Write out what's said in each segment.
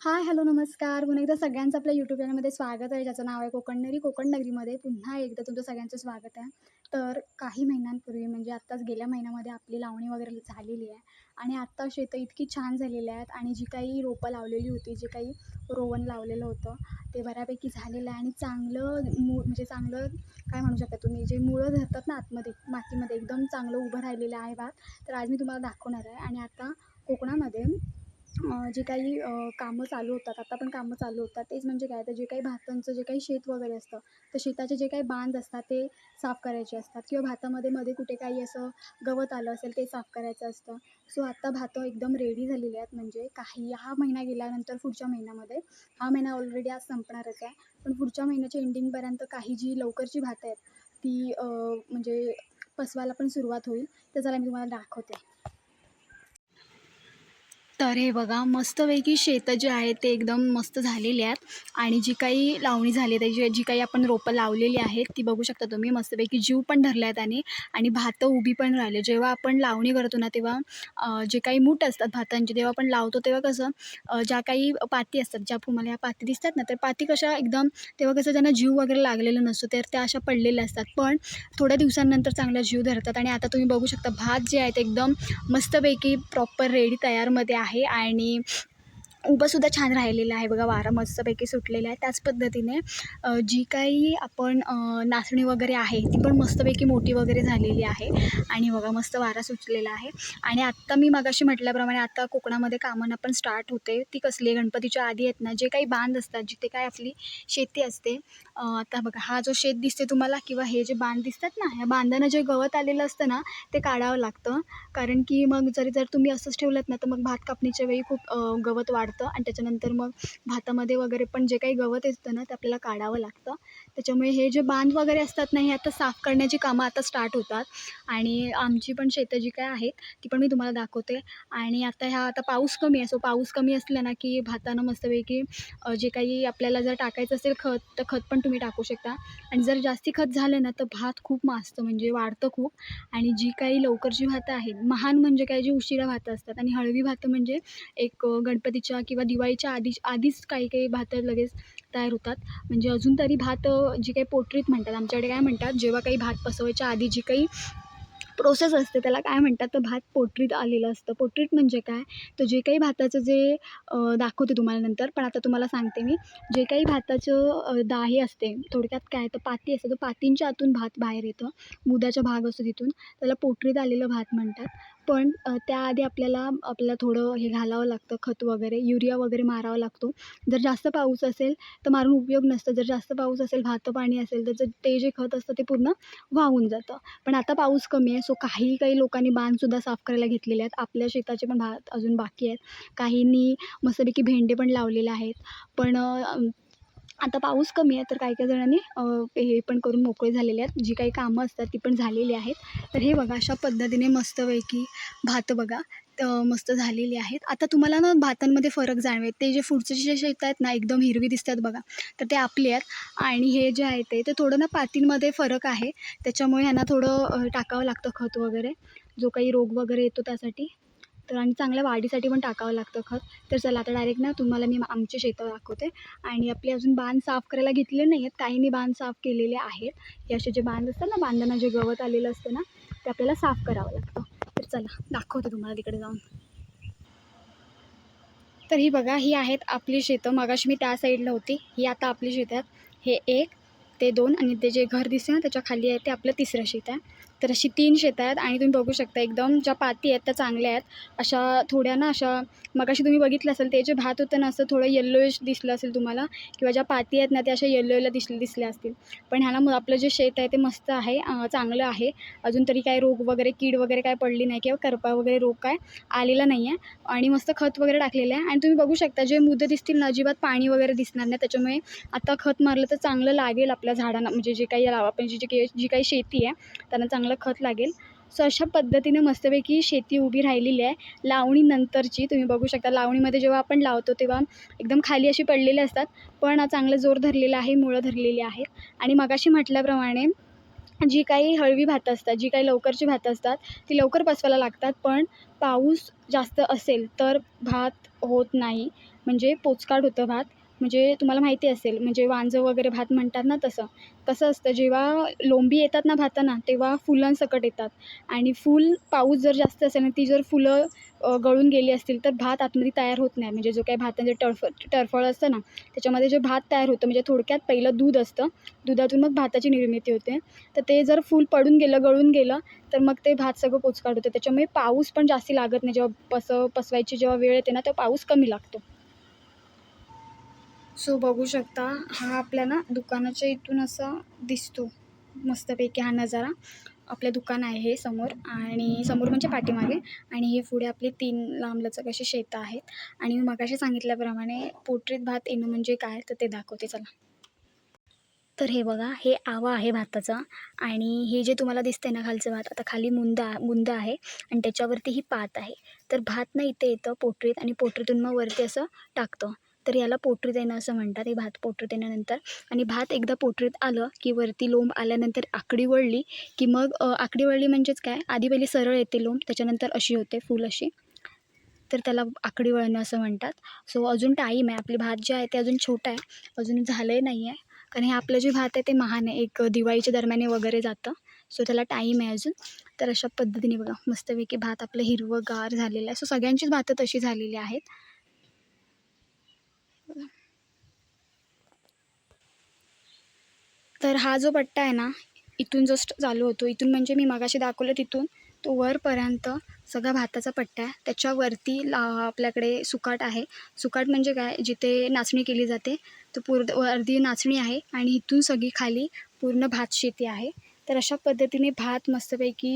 Hi hello नमस्कार. पुन्हा एकदा सगळ्यांचं आपल्या यूट्यूब चॅनलमध्ये स्वागत आहे ज्याचं नाव आहे कोकणनगरी कोकण नगरीमध्ये. पुन्हा एकदा तुमचं सगळ्यांचं स्वागत आहे. तर काही महिन्यांपूर्वी म्हणजे आत्ताच गेल्या महिन्यामध्ये आपली लावणी वगैरे झालेली आहे. आणि आत्ता शेतं इतकी छान झालेली आहेत आणि जी काही रोपं लावलेली होती जे काही रोवन लावलेलं होतं ते बऱ्यापैकी झालेलं आहे. आणि चांगलं मूळ म्हणजे चांगलं काय म्हणू शकता तुम्ही जे मुळं धरतात ना आतमध्ये मातीमध्ये एकदम चांगलं उभं राहिलेलं आहे भात तर आज मी तुम्हाला दाखवणार आहे. आणि आता कोकणामध्ये जे काही कामं चालू होतात आता पण कामं चालू होतात तेच म्हणजे काय तर जे काही भातांचं जे काही शेत वगैरे असतं तर शेताचे जे काही बांध असतात ते साफ करायचे असतात किंवा भातामध्ये मध्ये कुठे काही असं गवत आलं असेल ते साफ करायचं असतं. सो आत्ता भातं एकदम रेडी झालेली आहेत म्हणजे काही हा महिना गेल्यानंतर पुढच्या महिन्यामध्ये हा महिना ऑलरेडी आज संपणारच आहे. पण पुढच्या महिन्याच्या एंडिंगपर्यंत काही जी लवकरची भातं आहेत ती म्हणजे पसवायला पण सुरुवात होईल तर चला मी तुम्हाला दाखवते. तर हे बघा मस्तपैकी शेतं जे आहेत ते एकदम मस्त झालेले आहेत. आणि जी काही लावणी झाली आहे त्याची जी काही आपण रोपं लावलेली आहेत ती बघू शकता तुम्ही. मस्तपैकी जीव पण धरले आहेत आणि आणि भातं उभी पण राहिले जेव्हा आपण लावणी करतो ना तेव्हा जे काही मूठ असतात भातांचे तेव्हा आपण लावतो तेव्हा कसं ज्या काही पाती असतात ज्या तुम्हाला ह्या पाती दिसतात ना तर पाती कशा एकदम तेव्हा कसं त्यांना जीव वगैरे लागलेला नसतो तर त्या अशा पडलेल्या असतात. पण थोड्या दिवसांनंतर चांगला जीव धरतात. आणि आता तुम्ही बघू शकता भात जे आहेत एकदम मस्तपैकी प्रॉपर रेडी तयारमध्ये आहे. आहे आणि उभंसुद्धा छान राहिलेलं आहे बघा वारा मस्तपैकी सुटलेला आहे. त्याच पद्धतीने जी काही आपण नाचणी वगैरे आहे ती पण मस्तपैकी मोठी वगैरे झालेली आहे. आणि बघा मस्त वारा सुटलेला आहे. आणि आत्ता मी मगाशी म्हटल्याप्रमाणे आता कोकणामध्ये कामांना पण स्टार्ट होते. ती कसली गणपतीच्या आधी आहेत ना जे काही बांध असतात जिथे काय आपली शेती असते आता बघा हा जो शेत दिसते तुम्हाला किंवा हे जे बांध दिसतात ना ह्या बांधानं जे गवत आलेलं असतं ना ते काढावं लागतं. कारण की मग जरी जर तुम्ही असंच ठेवलं ना तर मग भात कापणीच्या वेळी खूप गवत वाढ वाढतं आणि त्याच्यानंतर मग भातामध्ये वगैरे पण जे काही गवत येतं ना ते आपल्याला काढावं लागतं. त्याच्यामुळे हे जे बांध वगैरे असतात ना हे आता साफ करण्याची कामं आता स्टार्ट होतात. आणि आमची पण शेतं जी काय आहेत ती पण मी तुम्हाला दाखवते. आणि आता ह्या आता पाऊस कमी आहे. सो पाऊस कमी असला ना की भातानं मस्तपैकी जे काही आपल्याला जर टाकायचं असेल खत तर खत पण तुम्ही टाकू शकता. आणि जर जास्ती खत झालं ना तर भात खूप माजतं म्हणजे वाढतं खूप. आणि जी काही लवकरची भातं आहेत महान म्हणजे काय जी उशिरा भातं असतात. आणि हळवी भातं म्हणजे एक गणपतीच्या किंवा दिवाळीच्या आधी आधीच काही काही भातं लगेच तयार होतात. म्हणजे अजून तरी भात जी काही पोटरीत म्हणतात आमच्याकडे काय म्हणतात जेव्हा काही भात पसवायच्या आधी जी काही प्रोसेस असते त्याला काय म्हणतात तर भात पोटरीत आलेलं असतं. पोटरीत म्हणजे काय? तर जे काही भाताचं जे दाखवते तुम्हाला नंतर पण आता तुम्हाला सांगते मी. जे काही भाताचं अ, दाही असते थोडक्यात काय? तर पाती असते. तर पातींच्या आतून भात बाहेर येतं. मुदाचा भाग असतो तिथून. त्याला पोटरीत आलेलं भात म्हणतात. पण त्याआधी आपल्याला आपल्याला थोडं हे घालावं लागतं खत वगैरे युरिया वगैरे मारावा लागतो. जर जास्त पाऊस असेल तर मारून उपयोग नसतं. जर जास्त पाऊस असेल भातं पाणी असेल तर ते जे खत असतं ते पूर्ण वाहून जातं. पण आता पाऊस कमी आहे सो काही काही लोकांनी बांधसुद्धा साफ करायला घेतलेले आहेत. आपल्या शेताचे पण भात अजून बाकी आहेत. काहींनी मस्तपैकी भेंडे पण लावलेले आहेत. पण आता पाऊस कमी आहे तर काही काही जणांनी हे पण करून मोकळे झालेले आहेत. जी काही कामं असतात ती पण झालेली आहेत. तर हे बघा अशा पद्धतीने मस्तपैकी भात बघा मस्त झालेली आहेत. आता तुम्हाला ना भातांमध्ये फरक जाणवेल. ते जे पुढचे जे शेत आहेत ना एकदम हिरवी दिसतात बघा. तर ते आपले आहेत. आणि हे जे आहे ते ते थोडं ना पातींमध्ये फरक आहे. त्याच्यामुळे ह्यांना थोडं टाकावं लागतं खत वगैरे. जो काही रोग वगैरे येतो त्यासाठी. तर आणि चांगल्या वाढीसाठी पण टाकावं लागतं खत. तर चला आता डायरेक्ट ना तुम्हाला मी आमचे शेतं दाखवते. आणि आपले अजून बांध साफ करायला घेतले नाही आहेत काहींनी बांध साफ केलेले आहेत. हे असे जे बांध असतात ना बांधांना जे गवत आलेलं असतं ना ते आपल्याला साफ करावं लागतं. तर चला दाखवते तुम्हाला तिकडे जाऊन. तर ही बघा ही आहेत आपली शेतं. मगाशी मी त्या साईडला होती. ही आता आपली शेतात हे एक ते दोन आणि ते जे घर दिसते ना त्याच्याखाली आहे ते आपलं तिसरं शेत आहे. तर अशी तीन शेतं आहेत आणि तुम्ही बघू शकता एकदम ज्या पाती आहेत त्या चांगल्या आहेत. अशा थोड्या ना अशा मगाशी तुम्ही बघितलं असेल ते जे भात होतं ना असं थोडं येल्लोइश दिसलं असेल तुम्हाला किंवा ज्या पाती आहेत ना त्या अशा येल्लोईला दिसले दिसल्या असतील. पण ह्याला मग आपलं जे शेत आहे ते मस्त आहे चांगलं आहे. अजून तरी काय रोग वगैरे कीड वगैरे काय पडली नाही किंवा करपा वगैरे रोग काय आलेला नाही आहे. आणि मस्त खत वगैरे टाकलेलं आहे. आणि तुम्ही बघू शकता जे मुदं दिसतील ना अजिबात पाणी वगैरे दिसणार नाही. त्याच्यामुळे आता खत मारलं तर चांगलं लागेल आपल्या झाडांना. म्हणजे जे काही लावा आपण जी जी काही जी काही शेती आहे त्यांना चांगलं खत लागेल. सो अशा पद्धतीने मस्तपैकी शेती उभी राहिलेली आहे. लावणीनंतरची तुम्ही बघू शकता. लावणीमध्ये जेव्हा आपण लावतो तेव्हा एकदम खाली अशी पडलेली असतात. पण चांगलं जोर धरलेलं आहे मुळं धरलेली आहेत आणि मगाशी म्हटल्याप्रमाणे जी काही हळवी भातं असतात जी काही लवकरची भातं असतात ती लवकर पचवायला लागतात. पण पाऊस जास्त असेल तर भात होत नाही. म्हणजे पोचकाड होतं भात. म्हणजे तुम्हाला माहिती असेल म्हणजे वांजं वगैरे भात म्हणतात ना तसं. तसं असतं जेव्हा लोंबी येतात ना भाताना तेव्हा फुलांसकट येतात. आणि फूल पाऊस जर जास्त असेल ना ती जर फुलं गळून गेली असतील तर भात आतमध्ये तयार होत नाही. म्हणजे जो काही भातांचे टळफ टरफळ असतं ना त्याच्यामध्ये जे भात तयार होतं म्हणजे थोडक्यात पहिलं दूध असतं. दुधातून मग भाताची निर्मिती होते. तर ते जर फूल पडून गेलं गळून गेलं तर मग ते भात सगळं पोचकाट होतं त्याच्यामुळे पाऊस पण जास्ती लागत नाही. जेव्हा पस पसवायची जेव्हा वेळ येते ना तेव्हा पाऊस कमी लागतो. सो बघू शकता हा आपल्या ना दुकानाच्या इथून असा दिसतो. मस्तपैकी हा नजारा आपलं दुकान आहे हे समोर आणि समोर म्हणजे पाठीमागे आणि हे पुढे आपले तीन लांबलचक अशी शेतं आहेत. आणि मी मगाशी सांगितल्याप्रमाणे पोटरीत भात येणं म्हणजे काय? तर ते दाखवते चला. तर हे बघा हे आवा आहे भाताचा आणि हे जे तुम्हाला दिसते ना खालचं भात आता खाली मुंद मुंद आहे आणि त्याच्यावरती ही पात आहे. तर भात ना इथे येतं पोटरीत आणि पोटरीतून मग वरती असं टाकतं. तर याला पोटरीत येणं असं म्हणतात. हे भात पोटरीत येण्यानंतर आणि भात एकदा पोटरीत आलं की वरती लोंब आल्यानंतर आकडी वळली की मग आकडी वळली म्हणजेच काय? आधी पहिली सरळ येते लोंब त्याच्यानंतर अशी होते फुल अशी. तर त्याला आकडी वळणं असं म्हणतात. सो अजून टाईम आहे. आपली भात जे आहे ते अजून छोटं आहे. अजून झालंही नाही आहे. कारण हे आपलं जे भात आहे ते महान आहे. एक दिवाळीच्या दरम्यान वगैरे जातं. सो त्याला टाईम आहे अजून. तर अशा पद्धतीने बघा. मस्तपैकी भात आपलं हिरवंगार झालेलं आहे. सो सगळ्यांचीच भातं तशी झालेली आहेत. तर हा जो पट्टा आहे ना इथून जस्ट चालू होतो इथून म्हणजे मी मगाशी दाखवलं तिथून तो वरपर्यंत सगळा भाताचा पट्टा आहे. त्याच्यावरती ला आपल्याकडे सुकाट आहे. सुकाट म्हणजे काय? जिथे नाचणी केली जाते तो पूर्ण अर्धी नाचणी आहे आणि इथून सगळी खाली पूर्ण भात शेती आहे. तर अशा पद्धतीने भात मस्तपैकी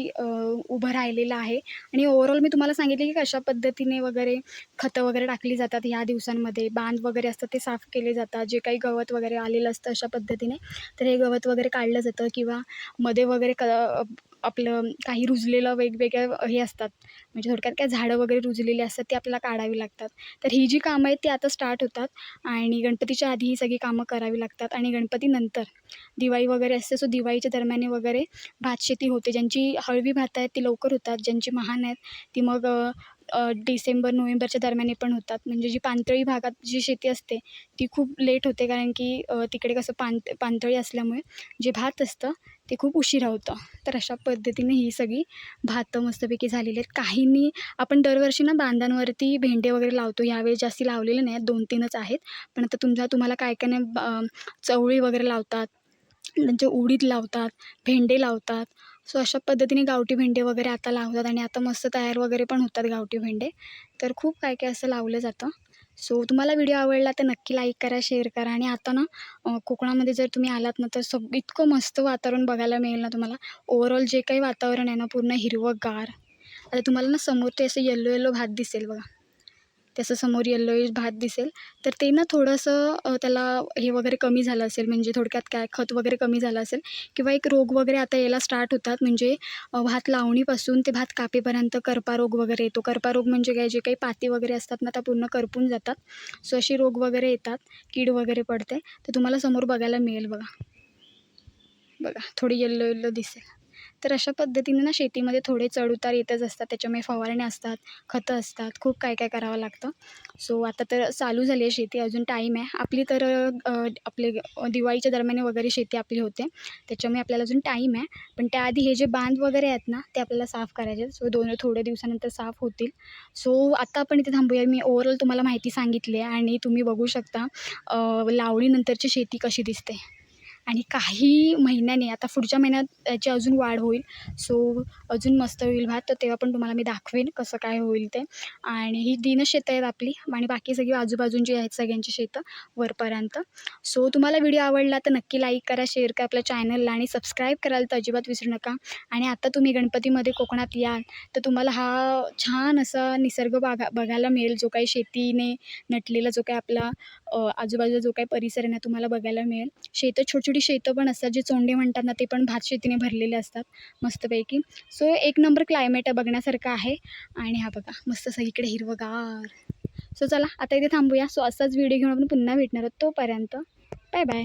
उभं राहिलेलं आहे. आणि ओवरऑल मी तुम्हाला सांगितले की कशा पद्धतीने वगैरे खतं वगैरे टाकली जातात ह्या दिवसांमध्ये बांध वगैरे असतात ते साफ केले जातात जे काही गवत वगैरे आलेलं असतं अशा पद्धतीने तर हे गवत वगैरे काढलं जातं किंवा मध्ये वगैरे क आपलं काही रुजलेलं वेगवेगळ्या हे असतात. म्हणजे थोडक्यात काय झाडं वगैरे रुजलेली असतात ती आपल्याला काढावी लागतात. तर ही जी कामं आहेत ती आता स्टार्ट होतात. आणि गणपतीच्या आधी ही सगळी कामं करावी लागतात. आणि गणपतीनंतर दिवाळी वगैरे असते सो दिवाळीच्या दरम्याने वगैरे भातशेती होते. ज्यांची हळवी भातं आहेत ती लवकर होतात. ज्यांची महान आहेत ती मग डिसेंबर नोव्हेंबरच्या दरम्यान पण होतात. म्हणजे जी पाणथळी भागात जी शेती असते ती खूप लेट होते कारण की तिकडे कसं पान पाणथळी असल्यामुळे जे भात असतं ते खूप उशिरा होतं. तर अशा पद्धतीने ही सगळी भातं मस्तपैकी झालेली आहेत. काहींनी आपण दरवर्षी ना बांधांवरती भेंडे वगैरे लावतो. यावेळी जास्ती लावलेले नाही आहेत. दोन तीनच आहेत. पण आता तुमच्या तुम्हाला काय काय नाही चवळी वगैरे लावतात. त्यांचे उडीद लावतात भेंडे लावतात. सो अशा पद्धतीने गावठी भेंडे वगैरे आता लावतात आणि आता मस्त तयार वगैरे पण होतात गावठी भेंडे. तर खूप काय काय असं लावलं जातं. सो तुम्हाला व्हिडिओ आवडला तर नक्की लाईक करा शेअर करा आणि आता ना कोकणामध्ये जर तुम्ही आलात ना तर सग इतकं मस्त वातावरण बघायला मिळेल ना तुम्हाला. ओवरऑल जे काही वातावरण आहे ना पूर्ण हिरवंगार. आता तुम्हाला ना समोर ते असं येल्लो येल्लो भात दिसेल बघा. त्याचं समोर येल्लो भात दिसेल. तर ते ना थोडंसं त्याला हे वगैरे कमी झालं असेल म्हणजे थोडक्यात काय खत वगैरे कमी झालं असेल किंवा एक रोग वगैरे आता यायला स्टार्ट होतात म्हणजे भात लावणीपासून ते भात कापेपर्यंत करपा रोग वगैरे येतो. करपा रोग म्हणजे काय? जे काही पाती वगैरे असतात ना त्या पूर्ण करपून जातात. सो अशी रोग वगैरे येतात कीड वगैरे पडते. तर तुम्हाला समोर बघायला मिळेल बघा. बघा थोडी येल्लो येल्लो दिसेल. तर अशा पद्धतीने ना शेतीमध्ये थोडे चढउतार येतच असतात. त्याच्यामुळे फवारण्या असतात खतं असतात खूप काय काय करावं लागतं. सो आता तर चालू झाली आहे शेती अजून टाईम आहे. आपली तर आपले दिवाळीच्या दरम्यान वगैरे शेती आपली होते. त्याच्यामुळे आपल्याला अजून टाईम आहे. पण त्याआधी हे जे बांध वगैरे आहेत ना ते आपल्याला साफ करायचे. सो दोन थोड्या दिवसानंतर साफ होतील. सो आता आपण इथे थांबूया. मी ओवरऑल तुम्हाला माहिती सांगितली आहे आणि तुम्ही बघू शकता लावणीनंतरची शेती कशी दिसते. आणि काही महिन्याने आता पुढच्या महिन्यात याची अजून वाढ होईल. सो अजून मस्त होईल भात तर तेव्हा पण तुम्हाला मी दाखवेन कसं काय होईल ते. आणि ही तीनच शेतं आहेत आपली आणि बाकी सगळी आजूबाजूंची आहेत सगळ्यांची शेतं वरपर्यंत. सो तुम्हाला व्हिडिओ आवडला तर नक्की लाईक करा शेअर करा आपल्या चॅनलला आणि सबस्क्राईब कराल तर अजिबात विसरू नका. आणि आता तुम्ही गणपतीमध्ये कोकणात याल तर तुम्हाला हा छान असा निसर्ग बागा बघायला मिळेल. जो काही शेतीने नटलेला जो काही आपला आजूबाजूला जो काही परिसर आहे ना तुम्हाला बघायला मिळेल. शेतं छोटी छोटी शेतं पण असतात जे चोंडे म्हणतात ना ते पण भात शेतीने भरलेले असतात मस्तपैकी. सो एक नंबर क्लायमेट आहे बघण्यासारखं आहे. आणि हा बघा मस्त सगळीकडे हिरवंगार. सो चला आता इथे थांबूया. सो असाच व्हिडिओ घेऊन आपण पुन्हा भेटणार आहोत तोपर्यंत. Bye bye